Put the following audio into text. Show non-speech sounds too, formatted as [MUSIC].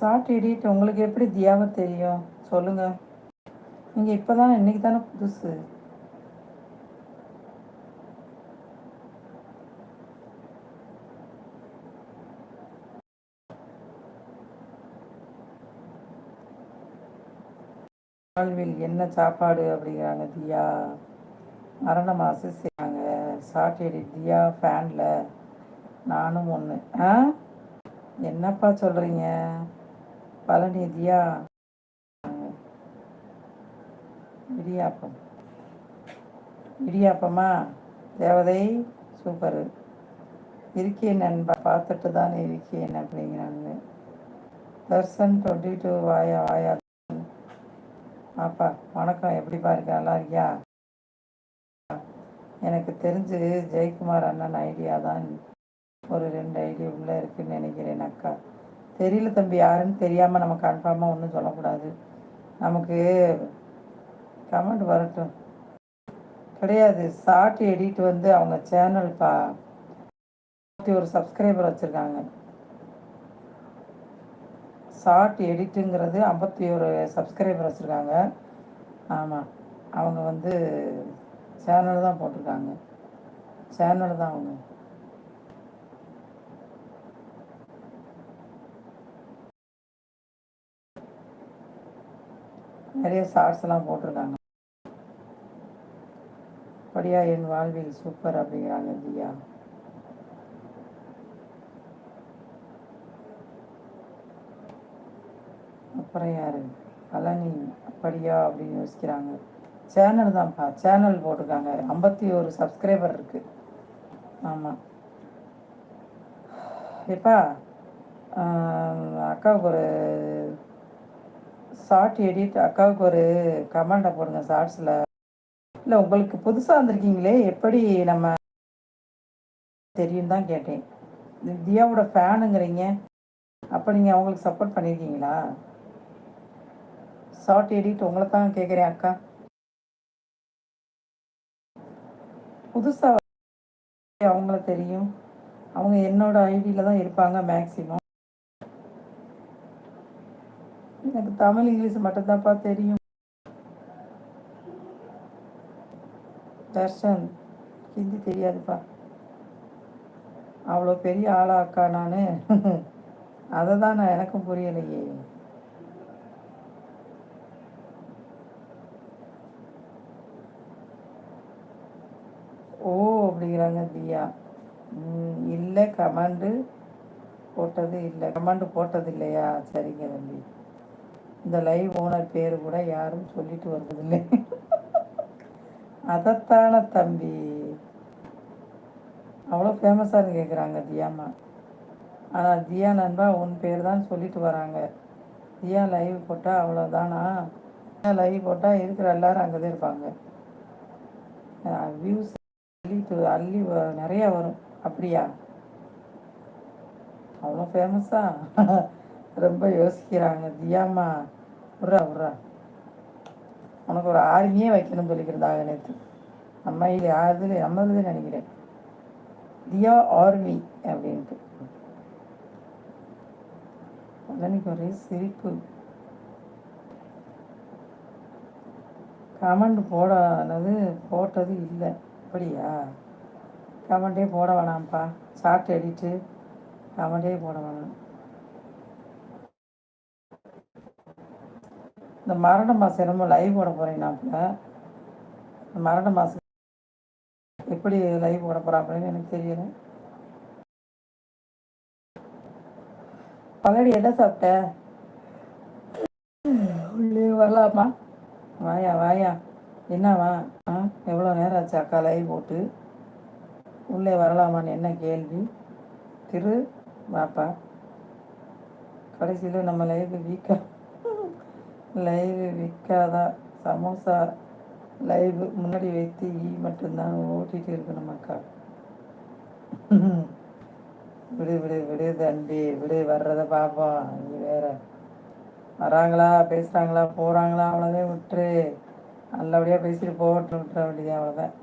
Short edit உங்களுக்கு எப்படி தியாவை தெரியும்? சொல்லுங்க. நீங்கள் இப்போ தானே இன்னைக்கு தானே புதுசு. வாழ்வில் என்ன சாப்பாடு அப்படிங்கிறாங்க தியா. மரண மாசு செய்றாங்க ஷார்ட் எடிட் தியா ஃபேனில். நானும் ஒன்று ஆ? என்னப்பா சொல்கிறீங்க பலநிதியா? இடியாப்பம். இடியாப்பமா? தேவதை சூப்பர். இருக்கேன் நண்பா பார்த்துட்டு தானே இருக்கேன் அப்படிங்கிறாங்க. தர்சன் டுவெண்ட்டி டூ வாயா வாயா. பாப்பா வணக்கம். எப்படிப்பா இருக்க நல்லா இருக்கியா? எனக்கு தெரிஞ்சு ஜெயக்குமார் அண்ணன் ஐடியா தான் ஒரு ரெண்டு ஐடியா உள்ளே இருக்குன்னு நினைக்கிறேன் அக்கா. தெரியல தம்பி யாருன்னு தெரியாமல் நம்ம கன்ஃபார்மாக ஒன்றும் சொல்லக்கூடாது. நமக்கு கமெண்ட் வரட்டும். கிடையாது. ஷார்ட் எடிட் வந்து அவங்க சேனல் பா ஒரு சப்ஸ்கிரைபர் வச்சுருக்காங்க. ஷார்ட் எடிட்டுங்கிறது ஐம்பத்தி ஒரு சப்ஸ்கிரைபர் வச்சுருக்காங்க. ஆமாம் அவங்க வந்து சேனல் தான் போட்டிருக்காங்க. சேனல் தான் அவங்க. நிறைய ஷார்ட்ஸ் எல்லாம் போட்டிருக்காங்க அப்படியா என் வாழ்வில் சூப்பர் அப்படிங்கிறாங்க தியா. அப்புறம் யாரு? பழனி அப்படியா அப்படின்னு யோசிக்கிறாங்க. சேனல் தான்ப்பா சேனல் போட்டிருக்காங்க. ஐம்பத்தி ஒரு சப்ஸ்கிரைபர் இருக்கு ஆமாம் எப்பா அக்காவுக்கு ஒரு ஷார்ட் எடிட் அக்காவுக்கு ஒரு கமெண்டை போடுங்க ஷார்ட்ஸில் இல்லை உங்களுக்கு புதுசாக வந்திருக்கீங்களே எப்படி நம்ம தெரியும் தான் கேட்டேன். தியாவோட ஃபேனுங்கிறீங்க அப்போ நீங்கள் அவங்களுக்கு சப்போர்ட் பண்ணியிருக்கீங்களா ஷார்ட் எடிட் உங்களை தான் கேட்குறேன் அக்கா. புதுசாக அவங்கள தெரியும். அவங்க என்னோட ஐடியில் தான் இருப்பாங்க மேக்ஸிமம் எனக்கு தமிழ் இங்கிலீஷ் மட்டும்தான்ப்பா தெரியும். தர்ஷன் ஹிந்தி தெரியாதுப்பா. அவ்வளோ பெரிய ஆளா அக்கா நான். [LAUGHS] அதை தான் நான் எனக்கும் புரியலையே. ஓ அப்படிங்கிறாங்க தியா. இல்லை கமாண்டு போட்டது இல்லை. கமாண்டு போட்டது இல்லையா சரிங்க தம்பி. இந்த லைவ் ஓனர் பேர் கூட யாரும் சொல்லிட்டு வர்றதில்லை. அதைத்தான தம்பி. அவ்வளோ ஃபேமஸாக கேட்குறாங்க தியாமா ஆனால் தியா நண்பா உன் பேர் தான் சொல்லிட்டு வராங்க. தியா லைவ் போட்டால் அவ்வளோதானா தியா லைவ் போட்டால் இருக்கிற எல்லாரும் அங்கே தான் இருப்பாங்க வியூஸ் அள்ளிட்டு அள்ளி வ- நிறையா வரும். அப்படியா? அவ்வளோ ஃபேமஸா ரொம்ப யோசிக்கிறாங்க தியாமா உர்றா விட்றா உனக்கு ஒரு ஆர்மியே வைக்கணும்னு சொல்லிக்கிறதாக நேற்று. நம்ம இது யாருது நம்மளது நினைக்கிறேன். தியா ஆர்மி அப்படின்ட்டு. பழனிக்கு ஒரே சிரிப்பு. கமெண்ட் போடானது போட்டது இல்லை. அப்படியா? கமெண்டே போட வேணாம்ப்பா. சாப்பிட்டு எடிட்டு கமெண்டே போட வேணாம். இந்த மரண மாதம் என்னமோ லைவ் போட போகிறேன்னாப்புல இந்த மரண மாதம் எப்படி லைவ் போட போகிறாப்புலன்னு எனக்கு தெரியல. பழனி என்ன சாப்பிட்ட? உள்ளே வரலாமா? வாயா வாயா. என்னவா ஆ எவ்வளோ நேரம் ஆச்சு அக்கா லைவ் போட்டு? உள்ளே வரலாமான்னு என்ன கேள்வி? திரு வாப்பா. கடைசியில் நம்ம லைஃப் வீக்காக லைவ் விற்காதா சமோசா லைவ் முன்னாடி வைத்து ஈ மட்டும்தான் ஓட்டிகிட்டு இருக்கணும் அக்கா. விடு விடு விடு தம்பி விடு வர்றதை பார்ப்போம் நீ வேற வராங்களா பேசுகிறாங்களா போகிறாங்களா அவ்வளோதான் விட்டுரு. நல்லபடியாக பேசிட்டு போகட்டும் விட்டுற வேண்டியது அவ்வளோதான்